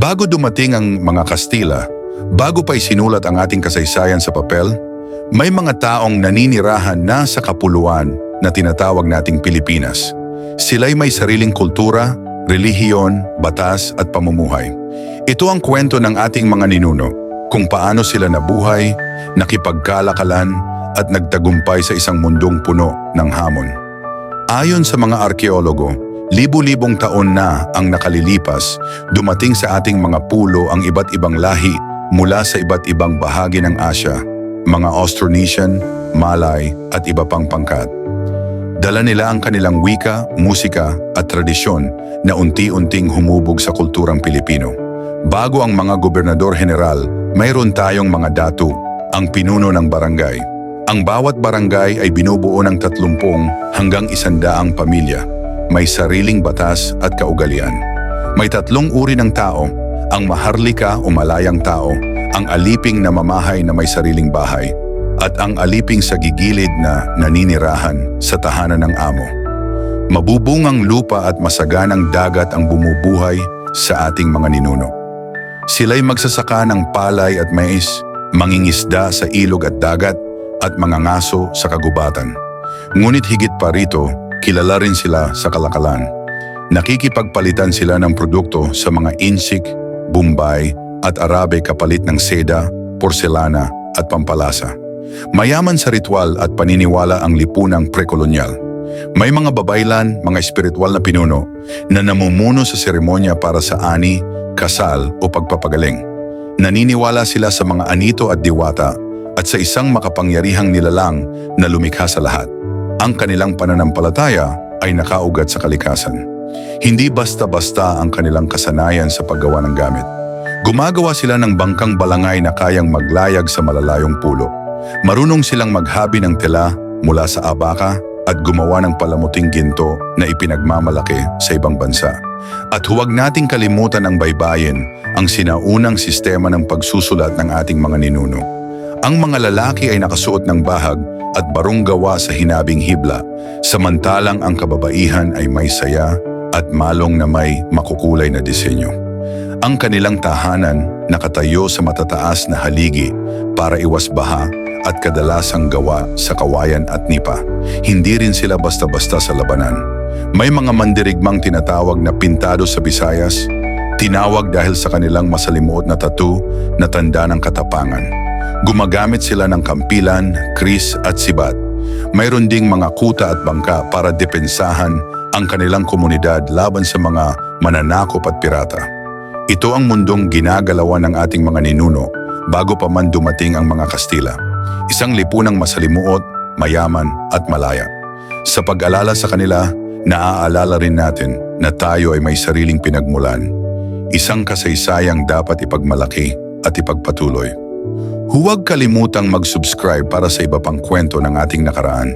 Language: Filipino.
Bago dumating ang mga Kastila, bago pa isinulat ang ating kasaysayan sa papel, may mga taong naninirahan na sa kapuluan na tinatawag nating Pilipinas. Sila'y may sariling kultura, relihiyon, batas at pamumuhay. Ito ang kwento ng ating mga ninuno kung paano sila nabuhay, nakipagkalakalan at nagtagumpay sa isang mundong puno ng hamon. Ayon sa mga arkeologo, libu-libong taon na ang nakalilipas, dumating sa ating mga pulo ang iba't ibang lahi mula sa iba't ibang bahagi ng Asya, mga Austronesian, Malay at iba pang pangkat. Dala nila ang kanilang wika, musika at tradisyon na unti-unting humubog sa kulturang Pilipino. Bago ang mga gobernador general, mayroon tayong mga datu, ang pinuno ng barangay. Ang bawat barangay ay binubuo ng 30 hanggang 100 pamilya. May sariling batas at kaugalian. May tatlong uri ng tao, ang maharlika o malayang tao, ang aliping na mamahay na may sariling bahay, at ang aliping sa gigilid na naninirahan sa tahanan ng amo. Mabubungang lupa at masaganang dagat ang bumubuhay sa ating mga ninuno. Sila'y magsasaka ng palay at mais, mangingisda sa ilog at dagat, at mga ngaso sa kagubatan. Ngunit higit pa rito, kilala rin sila sa kalakalan. Nakikipagpalitan sila ng produkto sa mga insik, bumbay at arabe kapalit ng seda, porselana at pampalasa. Mayaman sa ritual at paniniwala ang lipunang prekolonyal. May mga babaylan, mga espiritual na pinuno na namumuno sa seremonya para sa ani, kasal o pagpapagaling. Naniniwala sila sa mga anito at diwata at sa isang makapangyarihang nilalang na lumikha sa lahat. Ang kanilang pananampalataya ay nakaugat sa kalikasan. Hindi basta-basta ang kanilang kasanayan sa paggawa ng gamit. Gumagawa sila ng bangkang balangay na kayang maglayag sa malalayong pulo. Marunong silang maghabi ng tela mula sa abaka at gumawa ng palamuting ginto na ipinagmamalaki sa ibang bansa. At huwag nating kalimutan ang baybayin, ang sinaunang sistema ng pagsusulat ng ating mga ninuno. Ang mga lalaki ay nakasuot ng bahag at barong gawa sa hinabing hibla, samantalang ang kababaihan ay may saya at malong na may makukulay na disenyo. Ang kanilang tahanan nakatayo sa matataas na haligi para iwas baha at kadalasang gawa sa kawayan at nipa. Hindi rin sila basta-basta sa labanan. May mga mandirigmang tinatawag na pintado sa Visayas, tinawag dahil sa kanilang masalimuot na tattoo na tanda ng katapangan. Gumagamit sila ng kampilan, kris at sibat. Mayroon ding mga kuta at bangka para depensahan ang kanilang komunidad laban sa mga mananakop at pirata. Ito ang mundong ginagalawan ng ating mga ninuno bago pa man dumating ang mga Kastila. Isang lipunang masalimuot, mayaman at malaya. Sa pag-alala sa kanila, naaalala rin natin na tayo ay may sariling pinagmulan. Isang kasaysayang dapat ipagmalaki at ipagpatuloy. Huwag kalimutang mag-subscribe para sa iba pang kwento ng ating nakaraan.